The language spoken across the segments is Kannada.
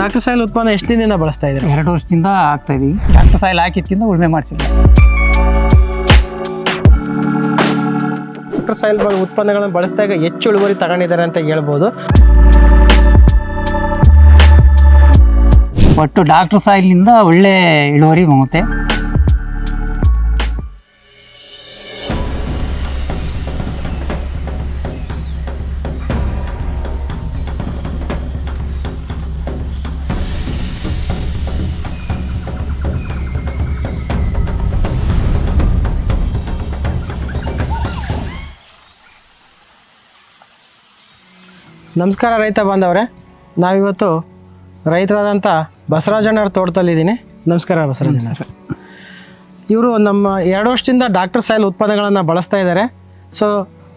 ಡಾಕ್ಟರ್ ಸಾಯಿಲ್ ಉತ್ಪನ್ನ ಎಷ್ಟು ದಿನದಿಂದ ಬಳಸ್ತಾ ಇದ್ದಾರೆ? ಎರಡು ವರ್ಷದಿಂದ ಆಗ್ತಾ ಇದೀವಿ. ಡಾಕ್ಟರ್ ಸಾಯಿಲ್ ಹಾಕಿದ್ಕಿಂತ ಉಳುಮೆ ಮಾಡಿಸಿಲ್ಲ ಡಾಕ್ಟರ್ ಸಾಯಿಲ್ ಉತ್ಪನ್ನಗಳನ್ನು ಬಳಸಿದಾಗ ಹೆಚ್ಚು ಇಳುವರಿ ತಗೊಂಡಿದ್ದಾರೆ ಅಂತ ಹೇಳ್ಬೋದು. ಒಟ್ಟು ಡಾಕ್ಟರ್ ಸಾಯಿಲ್ನಿಂದ ಒಳ್ಳೆ ಇಳುವರಿ ಹೋಗುತ್ತೆ. ನಮಸ್ಕಾರ ರೈತ ಬಾಂಧವರೇ. ನಾವಿವತ್ತು ರೈತರಾದಂಥ ಬಸವರಾಜಣ್ಣವ್ರ ತೋಟದಲ್ಲಿದ್ದೀನಿ. ನಮಸ್ಕಾರ ಬಸವರಾಜಣ್ಣ ಇವರು ನಮ್ಮ ಎರಡು ವರ್ಷದಿಂದ ಡಾಕ್ಟರ್ ಸಾಯಿಲ್ ಉತ್ಪನ್ನಗಳನ್ನು ಬಳಸ್ತಾ ಇದ್ದಾರೆ. ಸೊ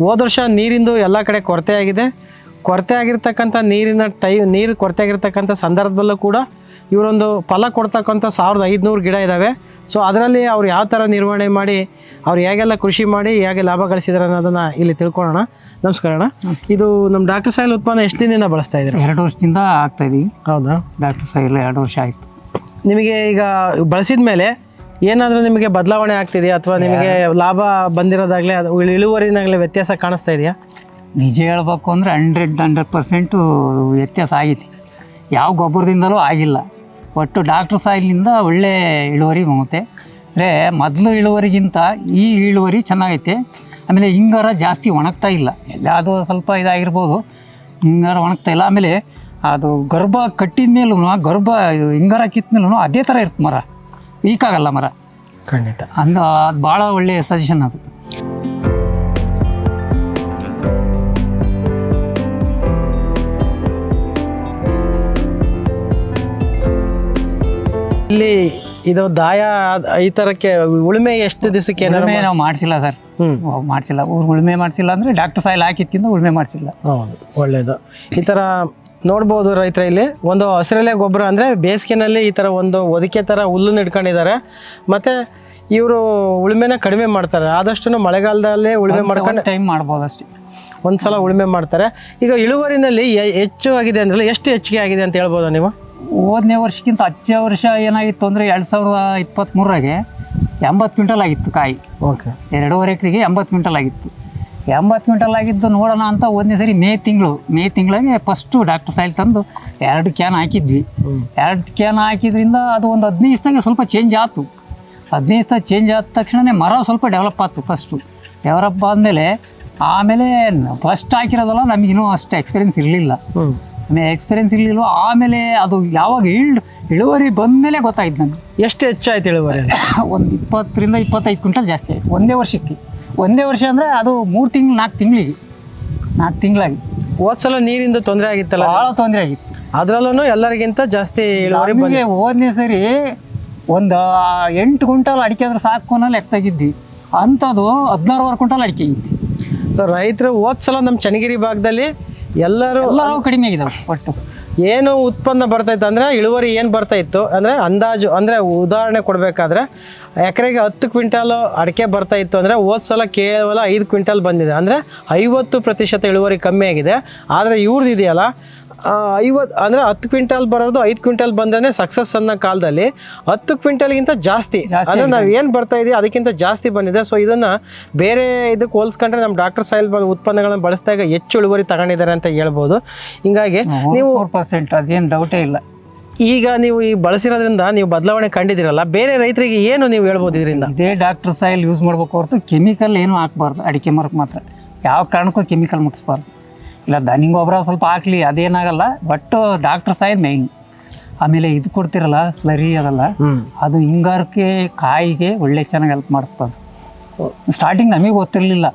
ಹೋದ ವರ್ಷ ನೀರಿಂದು ಎಲ್ಲ ಕಡೆ ಕೊರತೆ ಆಗಿದೆ ಕೊರತೆ ಆಗಿರ್ತಕ್ಕಂಥ ನೀರಿನ ಟೈ ನೀರು ಕೊರತೆ ಆಗಿರ್ತಕ್ಕಂಥ ಸಂದರ್ಭದಲ್ಲೂ ಕೂಡ ಇವರೊಂದು ಫಲ ಕೊಡ್ತಕ್ಕಂಥ ಸಾವಿರದ ಐದುನೂರು ಗಿಡ ಇದ್ದಾವೆ ಸೊ ಅದರಲ್ಲಿ ಅವ್ರು ಯಾವ ಥರ ನಿರ್ವಹಣೆ ಮಾಡಿ ಅವ್ರು ಹೇಗೆಲ್ಲ ಕೃಷಿ ಮಾಡಿ ಹೇಗೆ ಲಾಭ ಗಳಿಸಿದಾರೆ ಅನ್ನೋದನ್ನು ಇಲ್ಲಿ ತಿಳ್ಕೊಳ್ಳೋಣ. ನಮಸ್ಕಾರ ಅಣ್ಣ. ಇದು ನಮ್ಮ ಡಾಕ್ಟರ್ ಸಾಯಿಲ್ ಉತ್ಪನ್ನ ಎಷ್ಟು ದಿನದಿಂದ ಬಳಸ್ತಾ ಇದ್ದೀರಿ? ಎರಡು ವರ್ಷದಿಂದ ಆಗ್ತಾ ಇದೀವಿ. ಹೌದಾ? ಡಾಕ್ಟರ್ ಸಾಯಿಲ್ ಎರಡು ವರ್ಷ ಆಯಿತು. ನಿಮಗೆ ಈಗ ಬಳಸಿದ ಮೇಲೆ ಏನಾದರೂ ನಿಮಗೆ ಬದಲಾವಣೆ ಆಗ್ತಿದೆಯಾ? ಅಥವಾ ನಿಮಗೆ ಲಾಭ ಬಂದಿರೋದಾಗಲೇ ಅದು ಇಳು- ಇಳುವರಿನಾಗಲೇ ವ್ಯತ್ಯಾಸ ಕಾಣಿಸ್ತಾ ಇದೆಯಾ? ನಿಜ ಹೇಳ್ಬೇಕು ಅಂದರೆ ಹಂಡ್ರೆಡ್ ಹಂಡ್ರೆಡ್ ಪರ್ಸೆಂಟು ವ್ಯತ್ಯಾಸ ಆಗಿದೆ. ಯಾವ ಗೊಬ್ಬರದಿಂದಲೂ ಆಗಿಲ್ಲ. ಒಟ್ಟು ಡಾಕ್ಟರ್ ಸಾಯಿಲಿಂದ ಒಳ್ಳೆ ಇಳುವರಿ ಹೋಗುತ್ತೆ. ಅಂದರೆ ಮೊದಲು ಇಳುವರಿಗಿಂತ ಈ ಇಳುವರಿ ಚೆನ್ನಾಗೈತೆ. ಆಮೇಲೆ ಹಿಂಗಾರ ಜಾಸ್ತಿ ಒಣಗ್ತಾ ಇಲ್ಲ. ಎಲ್ಲಾದರೂ ಸ್ವಲ್ಪ ಇದಾಗಿರ್ಬೋದು. ಹಿಂಗಾರ ಒಣಗ್ತಾ ಇಲ್ಲ. ಆಮೇಲೆ ಅದು ಗರ್ಭ ಕಟ್ಟಿದ ಮೇಲೂ ಗರ್ಭ ಇದು ಹಿಂಗಾರ ಕಿತ್ತ ಮೇಲೂ ಅದೇ ಥರ ಇರುತ್ತೆ ಮರ. ವೀಕ್ ಆಗಲ್ಲ ಮರ. ಖಂಡಿತ. ಅಂದ ಅದು ಭಾಳ ಒಳ್ಳೆಯ ಸಜೆಷನ್ ಅದು. ಇಲ್ಲಿ ಇದು ದಾಯ ಈ ಥರಕ್ಕೆ ಉಳುಮೆ ಎಷ್ಟು ದಿವಸಕ್ಕೆ ಏನಾದ್ರು ಉಳುಮೆ ನಾವು ಮಾಡಿಸಿಲ್ಲ ಸರ್. ಹ್ಞೂ ಮಾಡಿಸಿಲ್ಲ. ಊರು ಉಳುಮೆ ಮಾಡಿಸಿಲ್ಲ ಅಂದರೆ ಡಾಕ್ಟರ್ ಸಾಯಿಲ್ ಹಾಕಿದ್ಕಿಂತ ಉಳುಮೆ ಮಾಡಿಸಿಲ್ಲ. ಹೌದು ಒಳ್ಳೆಯದು ಈ ಥರ ನೋಡ್ಬೋದು ರೈತರ ಇಲ್ಲಿ. ಒಂದು ಹಸಿರೆಲೆ ಗೊಬ್ಬರ ಅಂದರೆ ಬೇಸಿಗೆನಲ್ಲಿ ಈ ಥರ ಒಂದು ಒದಿಕೆ ಥರ ಹುಲ್ಲನ್ನು ಇಟ್ಕೊಂಡಿದ್ದಾರೆ. ಮತ್ತು ಇವರು ಉಳುಮೆನ ಕಡಿಮೆ ಮಾಡ್ತಾರೆ. ಆದಷ್ಟು ಮಳೆಗಾಲದಲ್ಲೇ ಉಳುಮೆ ಮಾಡ್ಕೊಂಡು ಟೈಮ್ ಮಾಡ್ಬೋದು ಅಷ್ಟೇ. ಒಂದ್ಸಲ ಉಳುಮೆ ಮಾಡ್ತಾರೆ. ಈಗ ಇಳುವರಿನಲ್ಲಿ ಎ- ಹೆಚ್ಚು ಆಗಿದೆ ಅಂದ್ರೆ ಎಷ್ಟು ಹೆಚ್ಚಿಗೆ ಆಗಿದೆ ಅಂತ ಹೇಳ್ಬೋದಾ ನೀವು? ಹೋದನೇ ವರ್ಷಕ್ಕಿಂತ ಹಚ್ಚ ವರ್ಷ ಏನಾಗಿತ್ತು ಅಂದರೆ ಎರಡು ಸಾವಿರದ ಇಪ್ಪತ್ತ್ಮೂರಾಗೆ ಎಂಬತ್ತು ಕ್ವಿಂಟಲ್ ಆಗಿತ್ತು ಕಾಯಿ. ಓಕೆ. ಎರಡೂವರೆ ಎಕರೆಗೆ ಎಂಬತ್ತು ಕ್ವಿಂಟಲ್ ಆಗಿತ್ತು. ಎಂಬತ್ತು ಕ್ವಿಂಟಲ್ ಆಗಿದ್ದು ನೋಡೋಣ ಅಂತ ಒಂದನೇ ಸರಿ ಮೇ ತಿಂಗಳು ಮೇ ತಿಂಗಳಿಗೆ ಫಸ್ಟು ಡಾಕ್ಟರ್ ಸಾಯಿಲ್ ತಂದು ಎರಡು ಕ್ಯಾನ್ ಹಾಕಿದ್ವಿ. ಎರಡು ಕ್ಯಾನ್ ಹಾಕಿದ್ರಿಂದ ಅದು ಒಂದು ಹದಿನೈದು ದಿವಸದಾಗೆ ಸ್ವಲ್ಪ ಚೇಂಜ್ ಆಯ್ತು ಹದಿನೈದು ದಿವಸ ಚೇಂಜ್ ಆದ ತಕ್ಷಣವೇ ಮರ ಸ್ವಲ್ಪ ಡೆವಲಪ್ ಆಯ್ತು ಫಸ್ಟು ಡೆವಲಪ್ ಆದಮೇಲೆ ಆಮೇಲೆ ಫಸ್ಟ್ ಹಾಕಿರೋದಲ್ಲ ನಮಗಿನ್ನೂ ಅಷ್ಟು ಎಕ್ಸ್ಪೀರಿಯನ್ಸ್ ಇರಲಿಲ್ಲ. ಆಮೇಲೆ ಎಕ್ಸ್ಪೀರಿಯನ್ಸ್ ಇರಲಿಲ್ವೋ ಆಮೇಲೆ ಅದು ಯಾವಾಗ ಇಳ್ಡ್ ಇಳುವರಿ ಬಂದಮೇಲೆ ಗೊತ್ತಾಯ್ತು ನನಗೆ ಎಷ್ಟು ಹೆಚ್ಚಾಯ್ತು ಇಳುವರಿ ಒಂದು ಇಪ್ಪತ್ತರಿಂದ ಇಪ್ಪತ್ತೈದು ಕ್ವಿಂಟಲ್ ಜಾಸ್ತಿ ಆಯಿತು ಒಂದೇ ವರ್ಷಕ್ಕೆ. ಒಂದೇ ವರ್ಷ ಅಂದರೆ ಅದು ಮೂರು ತಿಂಗಳು ನಾಲ್ಕು ತಿಂಗಳಿಗೆ. ನಾಲ್ಕು ತಿಂಗಳಾಗಿ. ಹೋದ್ಸಲ ನೀರಿಂದ ತೊಂದರೆ ಆಗಿತ್ತಲ್ಲ? ಭಾಳ ತೊಂದರೆ ಆಗಿತ್ತು. ಅದರಲ್ಲೂ ಎಲ್ಲರಿಗಿಂತ ಜಾಸ್ತಿ ಇಳುವರಿ ಬಂದಿದೆ ಹೋದನೇ ಸರಿ ಒಂದು ಎಂಟು ಕ್ವಿಂಟಲ್ ಅಡಿಕೆ ಆದ್ರೆ ಸಾಕು ಅನ್ನೋ ಲೆಕ್ಕ ತೆಗಿದ್ವಿ ಅಂಥದ್ದು ಹದಿನಾರುವರೆ ಕ್ವಿಂಟಲ್ ಅಡಿಕೆ ಇತ್ತು. ರೈತರು ಹೋದ್ಸಲ ನಮ್ಮ ಚನ್ನಗಿರಿ ಭಾಗದಲ್ಲಿ ಎಲ್ಲರೂ ಕಡಿಮೆ ಆಗಿದಾವೆ ಒಟ್ಟು. ಏನು ಉತ್ಪನ್ನ ಬರ್ತಾಯಿತ್ತು ಅಂದರೆ ಇಳುವರಿ ಏನು ಬರ್ತಾಯಿತ್ತು ಅಂದರೆ ಅಂದಾಜು ಅಂದರೆ ಉದಾಹರಣೆ ಕೊಡಬೇಕಾದ್ರೆ ಎಕರೆಗೆ ಹತ್ತು ಕ್ವಿಂಟಾಲು ಅಡಿಕೆ ಬರ್ತಾ ಇತ್ತು ಅಂದರೆ ಹೋದ್ ಸಲ ಕೇವಲ ಐದು ಕ್ವಿಂಟಾಲ್ ಬಂದಿದೆ. ಅಂದರೆ ಐವತ್ತು ಪ್ರತಿಶತ ಇಳುವರಿ ಕಮ್ಮಿ ಆಗಿದೆ. ಆದರೆ ಇವ್ರದ್ದು ಇದೆಯಲ್ಲ ಐವತ್ತು ಅಂದರೆ ಹತ್ತು ಕ್ವಿಂಟಾಲ್ ಬರೋದು ಐದು ಕ್ವಿಂಟಾಲ್ ಬಂದ್ರೆ ಸಕ್ಸಸ್ ಅನ್ನೋ ಕಾಲದಲ್ಲಿ ಹತ್ತು ಕ್ವಿಂಟಲ್ಗಿಂತ ಜಾಸ್ತಿ. ಅಂದರೆ ನಾವು ಏನು ಬರ್ತಾ ಇದೀವಿ ಅದಕ್ಕಿಂತ ಜಾಸ್ತಿ ಬಂದಿದೆ. ಸೊ ಇದನ್ನು ಬೇರೆ ಇದಕ್ಕೆ ಹೋಲಿಸ್ಕೊಂಡ್ರೆ ನಮ್ಮ ಡಾಕ್ಟರ್ ಸಾಯಿಲ್ ಉತ್ಪನ್ನಗಳನ್ನು ಬಳಸಿದಾಗ ಹೆಚ್ಚು ಇಳುವರಿ ತಗೊಂಡಿದ್ದಾರೆ ಅಂತ ಹೇಳ್ಬೋದು. ಹಿಂಗಾಗಿ ನೀವು ಪರ್ಸೆಂಟ್ ಅದೇನು ಡೌಟೇ ಇಲ್ಲ. ಈಗ ನೀವು ಈ ಬಳಸಿರೋದ್ರಿಂದ ನೀವು ಬದಲಾವಣೆ ಕಂಡಿದ್ದೀರಲ್ಲ ಬೇರೆ ರೈತರಿಗೆ ಏನು ನೀವು ಹೇಳ್ಬೋದು ಇದರಿಂದ? ಇದೇ ಡಾಕ್ಟರ್ ಸಾಯಿಲ್ ಯೂಸ್ ಮಾಡ್ಬೇಕು ಹೊರತು ಕೆಮಿಕಲ್ ಏನೂ ಹಾಕ್ಬಾರ್ದು ಅಡಿಕೆ ಮರಕ್ಕೆ ಮಾತ್ರ. ಯಾವ ಕಾರಣಕ್ಕೂ ಕೆಮಿಕಲ್ ಮುಟ್ಸ್ಬಾರ್ದು. ಇಲ್ಲ ದನಿಂಗ್ ಗೊಬ್ಬರ ಸ್ವಲ್ಪ ಹಾಕ್ಲಿ ಅದೇನಾಗಲ್ಲ ಬಟ್ ಡಾಕ್ಟರ್ ಸಾಯಿಲ್ ಮೈನ್ ಆಮೇಲೆ ಇದು ಕೊಡ್ತಿರಲ್ಲ ಸ್ಲರಿ ಅದಲ್ಲ ಅದು ಹಿಂಗಾರಕ್ಕೆ ಕಾಯಿಗೆ ಒಳ್ಳೆ ಚೆನ್ನಾಗಿ ಹೆಲ್ಪ್ ಮಾಡ್ತದೆ. ಸ್ಟಾರ್ಟಿಂಗ್ ನಮಗೆ ಗೊತ್ತಿರಲಿಲ್ಲ.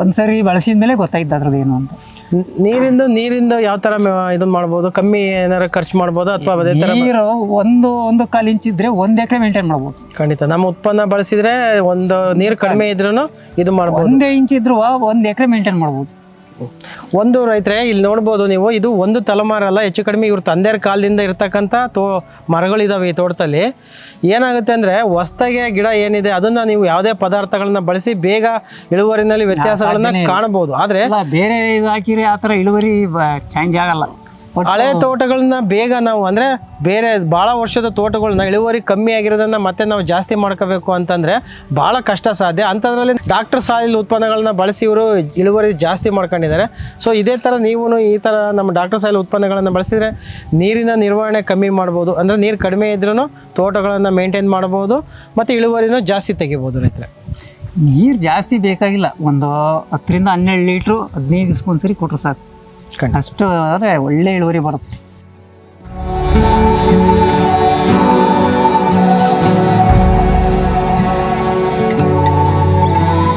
ಒಂದ್ಸರಿ ಬಳಸಿದ ಮೇಲೆ ಗೊತ್ತಾಯ್ತು ಅದ್ರದ್ದು ಏನು ಅಂತ. ನೀರಿಂದ ನೀರಿಂದ ಯಾವ ತರ ಇದನ್ನ ಮಾಡ್ಬೋದು? ಕಮ್ಮಿ ಏನಾರ ಖರ್ಚು ಮಾಡ್ಬೋದು ಅಥವಾ ಅದೇ ತರ ನೀರು ಒಂದು ಒಂದು ಕಾಲು ಇಂಚ್ ಇದ್ರೆ ಒಂದ್ ಎಕರೆ ಮೇಂಟೈನ್ ಮಾಡ್ಬೋದು. ಖಂಡಿತ. ನಮ್ಮ ಉತ್ಪನ್ನ ಬಳಸಿದ್ರೆ ಒಂದು ನೀರು ಕಡಿಮೆ ಇದ್ರೂ ಇದು ಮಾಡ್ಬೋದು. ಒಂದೇ ಇಂಚ್ ಇದ್ರು ಒಂದ್ ಎಕರೆ ಮೇಂಟೈನ್ ಮಾಡ್ಬೋದು. ಒಂದು ರೈತರೇ ಇಲ್ಲಿ ನೋಡ್ಬೋದು ನೀವು ಇದು ಒಂದು ತಲೆಮಾರಲ್ಲ ಹೆಚ್ಚು ಕಡಿಮೆ ಇವ್ರ ತಂದೆಯರ ಕಾಲದಿಂದ ಇರ್ತಕ್ಕಂಥ ತೋ ಮರಗಳಿದಾವೆ ಈ ತೋಟದಲ್ಲಿ. ಏನಾಗುತ್ತೆ ಅಂದರೆ ಹೊಸ್ತಾಗೆ ಗಿಡ ಏನಿದೆ ಅದನ್ನ ನೀವು ಯಾವುದೇ ಪದಾರ್ಥಗಳನ್ನ ಬಳಸಿ ಬೇಗ ಇಳುವರಿನಲ್ಲಿ ವ್ಯತ್ಯಾಸಗಳನ್ನ ಕಾಣಬಹುದು ಆದರೆ ಬೇರೆ ಇದು ಹಾಕಿರಿ ಆ ಥರ ಇಳುವರಿ ಚೇಂಜ್ ಆಗಲ್ಲ. ಹಳೆ ತೋಟಗಳನ್ನ ಬೇಗ ನಾವು ಅಂದ್ರೆ ಬೇರೆ ಬಹಳ ವರ್ಷದ ತೋಟಗಳನ್ನ ಇಳುವರಿ ಕಮ್ಮಿ ಆಗಿರೋದನ್ನ ಮತ್ತೆ ನಾವು ಜಾಸ್ತಿ ಮಾಡ್ಕೋಬೇಕು ಅಂತಂದ್ರೆ ಬಹಳ ಕಷ್ಟ ಸಾಧ್ಯ. ಅಂಥದ್ರಲ್ಲಿ ಡಾಕ್ಟರ್ ಸಾಯಿಲ್ ಉತ್ಪನ್ನಗಳನ್ನ ಬಳಸಿ ಇವರು ಇಳುವರಿ ಜಾಸ್ತಿ ಮಾಡ್ಕೊಂಡಿದ್ದಾರೆ. ಸೊ ಇದೇ ಥರ ನೀವು ಈ ಥರ ನಮ್ಮ ಡಾಕ್ಟರ್ ಸಾಯಿಲ್ ಉತ್ಪನ್ನಗಳನ್ನ ಬಳಸಿದ್ರೆ ನೀರಿನ ನಿರ್ವಹಣೆ ಕಮ್ಮಿ ಮಾಡ್ಬೋದು. ಅಂದರೆ ನೀರು ಕಡಿಮೆ ಇದ್ರೂ ತೋಟಗಳನ್ನು ಮೇಂಟೈನ್ ಮಾಡ್ಬೋದು ಮತ್ತು ಇಳುವರಿನೂ ಜಾಸ್ತಿ ತೆಗಿಬೋದು ರೈತರೆ. ನೀರು ಜಾಸ್ತಿ ಬೇಕಾಗಿಲ್ಲ. ಒಂದು ಹತ್ತರಿಂದ ಹನ್ನೆರಡು ಲೀಟ್ರು ಹದಿನೈದು ದಿವ್ಸಕ್ಕೊಂದ್ಸರಿ ಕೊಟ್ಟರು ಸಾಕು. ಅಷ್ಟು ಆದರೆ ಒಳ್ಳೆ ಇಳುವರಿ ಬರುತ್ತೆ